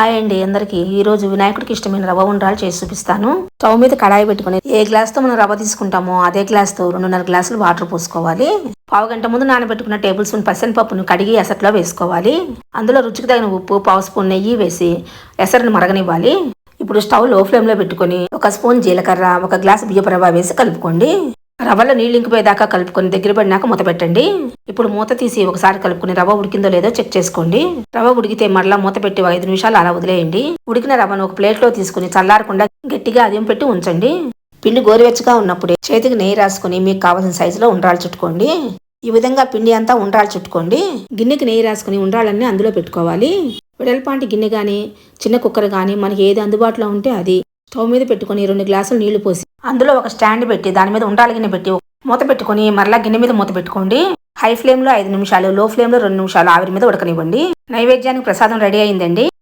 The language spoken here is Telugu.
హాయ్ అండి అందరికి. ఈ రోజు వినాయకుడికి ఇష్టమైన రవ్వ ఉండ్రాలు చేసి చూపిస్తాను. స్టవ్ మీద కడాయి పెట్టుకుని ఏ గ్లాస్తో మనం రవ్వ తీసుకుంటామో అదే గ్లాస్తో రెండున్నర గ్లాసులు వాటర్ పోసుకోవాలి. పావు గంట ముందు నానబెట్టుకున్న టేబుల్ స్పూన్ పప్పును కడిగి ఎసట్లో వేసుకోవాలి. అందులో రుచికి తగిన ఉప్పు పావు స్పూన్ నెయ్యి వేసి ఎసరును మరగనివ్వాలి. ఇప్పుడు స్టవ్లో ఫ్లేమ్లో పెట్టుకొని ఒక స్పూన్ జీలకర్ర ఒక గ్లాస్ బియ్యపు రవ్వ వేసి కలుపుకోండి. రవ్వలో నీళ్ళు ఇంకిపోయేదాకా కలుపుకొని దగ్గర పడినాక మూత పెట్టండి. ఇప్పుడు మూత తీసి ఒకసారి కలుపుకొని రవ్వ ఉడికిందో లేదో చెక్ చేసుకోండి. రవ్వ ఉడికితే మరలా మూత పెట్టి ఒక ఐదు నిమిషాలు అలా వదిలేయండి. ఉడికిన రవ్వను ఒక ప్లేట్లో తీసుకుని చల్లారకుండా గట్టిగా అదిం పెట్టి ఉంచండి. పిండి గోరువెచ్చగా ఉన్నప్పుడే చేతికి నెయ్యి రాసుకుని మీకు కావాల్సిన సైజులో ఉండ్రాలు చుట్టుకోండి. ఈ విధంగా పిండి అంతా ఉండ్రాలు చుట్టుకోండి. గిన్నెకి నెయ్యి రాసుకుని ఉండ్రాలన్నీ అందులో పెట్టుకోవాలి. వెడల్పాంటి గిన్నె కానీ చిన్న కుక్కర్ కానీ మనకి ఏది అందుబాటులో ఉంటే అది స్టవ్ మీద పెట్టుకొని రెండు గ్లాసులు నీళ్ళు పోసి అందులో ఒక స్టాండ్ పెట్టి దాని మీద ఉండాలి గిన్నె పెట్టి మూత పెట్టుకొని మరలా గిన్నె మీద మూత పెట్టుకోండి. హై ఫ్లేమ్లో ఐదు నిమిషాలు లో ఫ్లేమ్లో రెండు నిమిషాలు ఆవిరి మీద ఉడకనివ్వండి. నైవేద్యానికి ప్రసాదం రెడీ అయిందండి.